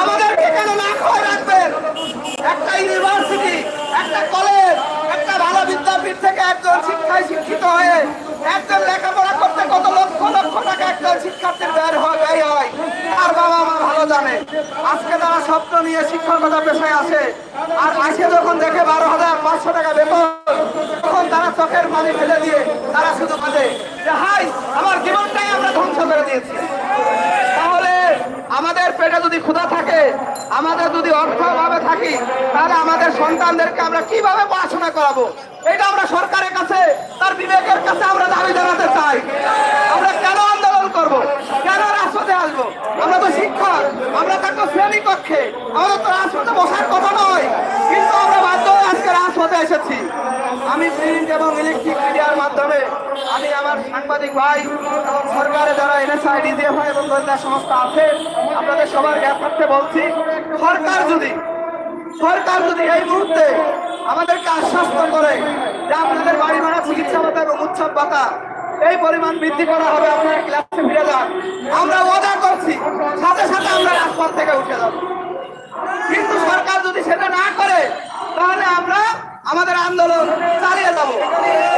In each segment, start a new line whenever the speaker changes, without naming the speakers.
আমাদেরকে কেন না রাখবেন? একটা ইউনিভার্সিটি একটা কলেজ একটা ভালো বিদ্যাপীঠ থেকে একজন শিক্ষায় শিক্ষিত হয়ে একজন লেখাপড়া করতে কত লক্ষ লক্ষ টাকা একজন শিক্ষার্থীর বের হয়, ব্যয় হয় আর বাবা মা ভালো জানে। আজকে তারা স্বপ্ন নিয়ে শিক্ষকতা পেশায় আসে। আর আসে যখন দেখে বারো হাজার পাঁচশো টাকা বেতন, তখন তারা চোখের পানি ফেলে দিয়ে তারা শুধু বাজে যে, হাই, আমার জীবনটাই আমরা ধ্বংস করে দিয়েছি। আমাদের পেটে যদি ক্ষুধা থাকে, আমাদের যদি অর্থভাবে থাকি, তাহলে আমাদের সন্তানদেরকে আমরা কীভাবে পড়াশোনা করাবো? এটা আমরা সরকারের কাছে, তার বিবেকের কাছে আমরা দাবি জানাতে চাই। আমরা কেন আন্দোলন করব? কেন রাজপথে আসব? আমরা তো শিক্ষক, আমরা তো শ্রেণি কক্ষে আমাদের তো রাজপথে বসার কথা নয়। কিন্তু আমরা বাধ্য এই করে যে আপনাদের বাড়ি ভাড়া চিকিৎসা ভাতা এবং উৎসব ভাতা এই পরিমাণ বৃদ্ধি করা হবে, আপনারা ক্লাসে ফিরে যান। আমরা ওয়াদা করছি, সাথে সাথে আমরা রাজপথ থেকে উঠে যাব। কিন্তু সরকার যদি সেটা না করে তাহলে আমরা আমাদের আন্দোলন চালিয়ে যাব।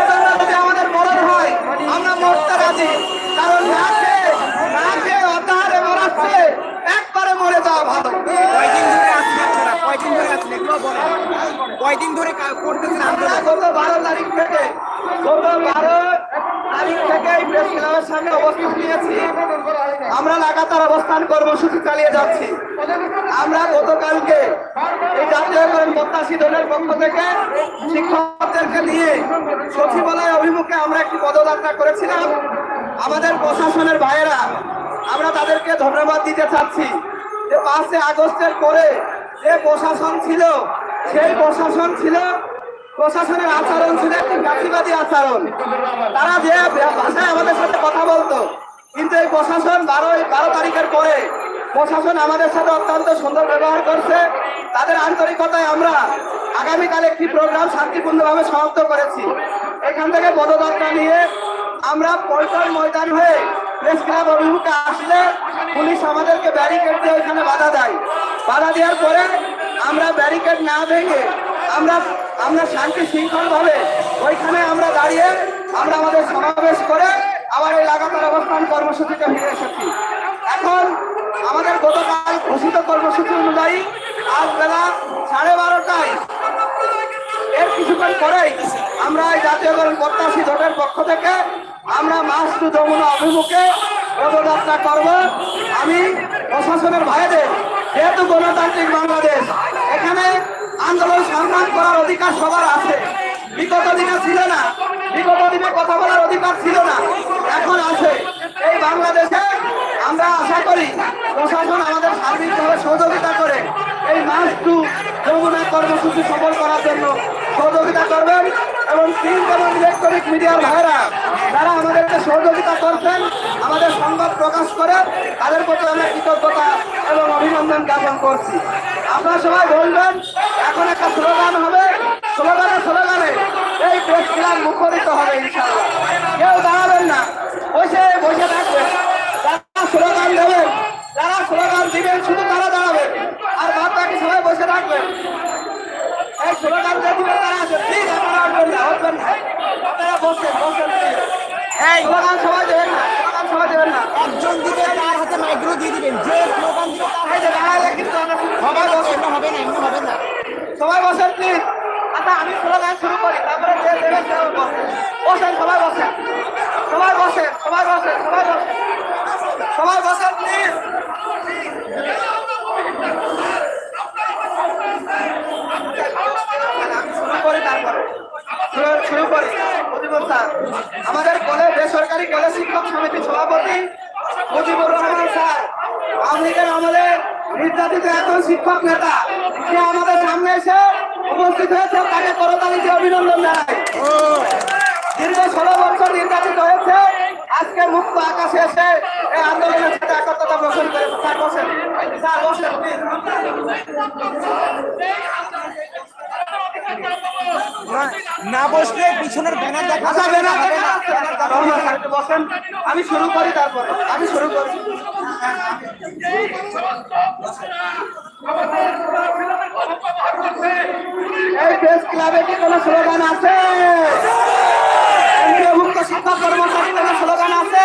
এজন্য যদি আমাদের মরণ হয় আমরা মরতে রাজি। কারণ না খেয়ে না খেয়ে অর্ধাহারে মরাচ্ছে একবারে মরে যাওয়া ভালো।
কয়দিন ধরে করতেছেন
আমরা
আন্দোলন?
গত বারো তারিখ থেকে গত বারো নিয়েছি। আমরা লাগাতার অবস্থান কর্মসূচি চালিয়ে যাচ্ছি। আমরা গতকালকে এই জাতীয়করণ প্রত্যাশী দলের পক্ষ থেকে শিক্ষকদেরকে নিয়ে সচিবালয় অভিমুখে আমরা একটি পদযাত্রা করেছিলাম। আমাদের প্রশাসনের ভাইয়েরা, আমরা তাদেরকে ধন্যবাদ দিতে চাচ্ছি যে পাঁচই আগস্টের পরে যে প্রশাসন ছিল, সেই প্রশাসন ছিল প্রশাসনের আচরণ ছিল একটি জাতিবাদী আচরণ। তারা যে ভাষায় আমাদের সাথে কথা বলতো, কিন্তু এই প্রশাসন বারো বারো তারিখের পরে প্রশাসন আমাদের সাথে অত্যন্ত সুন্দর ব্যবহার করছে। তাদের আন্তরিকতায় আমরা আগামীকাল একটি প্রোগ্রাম শান্তিপূর্ণভাবে সমাপ্ত করেছি। এখান থেকে পদযাত্রা নিয়ে আমরা পল্টন ময়দান হয়ে প্রেস ক্লাব অভিমুখে আসলে পুলিশ আমাদেরকে ব্যারিকেড দিয়ে ওইখানে বাধা দেয়। বাধা দেওয়ার পরে আমরা ব্যারিকেড না ভেঙে আমরা আমরা শান্তি শৃঙ্খল ভাবে ওইখানে আমরা দাঁড়িয়ে আমরা আমাদের সমাবেশ করে আবার এই লাগাতার অবস্থান কর্মসূচিতে ফিরে এসেছি। এখন আমাদের গতকাল ঘোষিত কর্মসূচি অনুযায়ী আজ বেলা সাড়ে বারোটায় এর কিছুক্ষণ পরেই আমরা এই জাতীয়করণ প্রত্যাশী জোটের পক্ষ থেকে আমরা মাস টু যমুনা অভিমুখে পদযাত্রা করব। আমি প্রশাসনের ভাইদের, যেহেতু গণতান্ত্রিক বাংলাদেশ আন্দোলন সংগ্রাম করার অধিকার সবার আছে। বিগত দিনে ছিল না। বিগত দিনে কথা বলার অধিকার ছিল না। এখন আছে। এই বাংলাদেশে আমরা আশা করি প্রশাসন আমাদের সার্বিকভাবে সহযোগিতা করে এই মাস টু যমুনা কর্মসূচি সফল করার জন্য সহযোগিতা করবেন এবং প্রিন্ট এবং ইলেকট্রনিক মিডিয়ার ভাইরা যারা আমাদেরকে সহযোগিতা করছেন, আমাদের সংবাদ প্রকাশ করে তাদের প্রতি আমরা কৃতজ্ঞতা এবং অভিনন্দন জ্ঞাপন করছি। আপনারা সবাই বলবেন এখন একটা স্লোগান হবে। স্লোগানে স্লোগানে। এই প্রেস ক্লাব মুখরিত হবে ইনশাআল্লাহ। কেউ দাঁড়াবেন না। বসে বসে থাকবেন যারা স্লোগান দেবেন যারা স্লোগান দিবেন শুধু তারা দাঁড়াবেন। আর বাদ বাকি সবাই বসে থাকবেন এই স্লোগান যে দিবেন তারা আছে প্লিজ আপনারা উঠবেন না উঠবেন না। আপনারা বসেন বসেন।
এই।
স্লোগান সবাই দেবেন না স্লোগান সবাই দেবেন না।
একজন দিবে তার হাতে মাইক্রো দিয়ে দিবেন। যে স্লোগান দিবে তার
এই যে দাঁড়ালে কিন্তু আমরা
হবে
সবাই
না
বসেন
এমনি হবে না এমনি হবে না
সবাই বসেন প্লিজ আচ্ছা আমি স্লোগান শুরু করি, তারপরে যে দেবেন সে বসেন, সবাই বসেন। সবাই বসেন সবাই বসেন সবাই বসেন। সবাই বসেন প্লিজ শুরু করি, তারপরে। শুরু- করি। আমাদের কলেজ বেসরকারি কলেজ শিক্ষক সমিতি সভাপতি মুজিবুর রহমান স্যার। আমাদের নির্যাতিত একজন শিক্ষক নেতা। সে আমাদের সামনে এসে উপস্থিত হয়েছে তাকে করতালি দিয়ে অভিনন্দন জানাই। দীর্ঘ ষোলো বছর নির্যাতিত হয়েছে আজকে মুক্ত আকাশে এসে এই আন্দোলনের সাথে একত্রতা পোষণ করেছে স্যার বসেন। স্যার বসেন
না- বসলে পিছনের ব্যানার দেখা
আচ্ছা
যাবে না,
বসেন। আমি শুরু করি তারপরে। আমি শুরু করি। এই প্রেস ক্লাবে কি কোনো স্লোগান আছে? কর্মচারী কোনো স্লোগান আছে?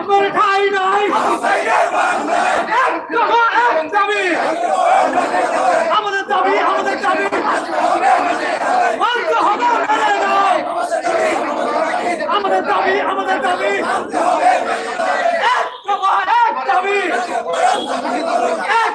আপনার ঠাই নাই।
আমাদের
দাবি আমাদের দাবি। আমাদের দাবি আমাদের দাবি। এক দাবি। এক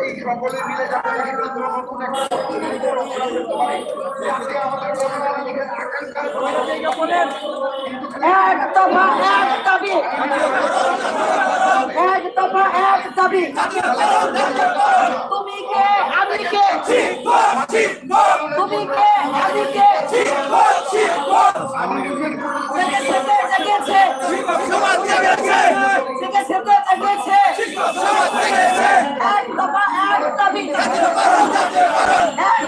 এই সকলে মিলে যারা কিন্তু নতুন একটা আকাঙ্ক্ষা
একদম দাবি। তুমি কে? আমি কে? তুমি কে? আমি কে? এক দফা এক দাবি। এক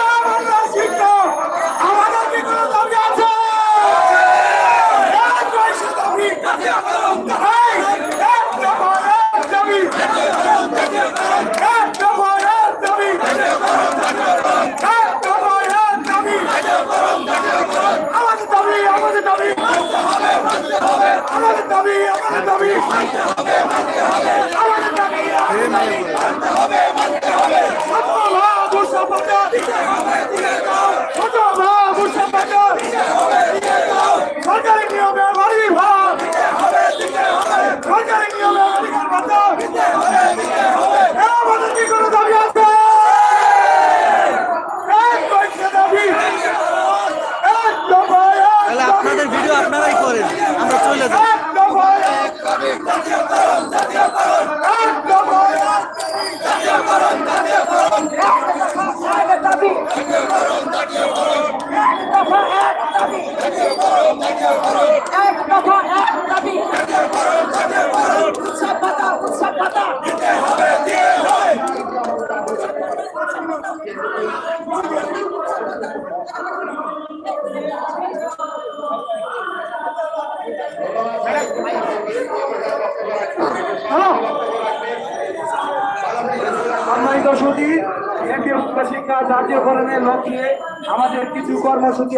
এক দফা এক দাবি। শিক্ষা জাতীয়করণের লক্ষ্যে আমাদের কিছু কর্মসূচি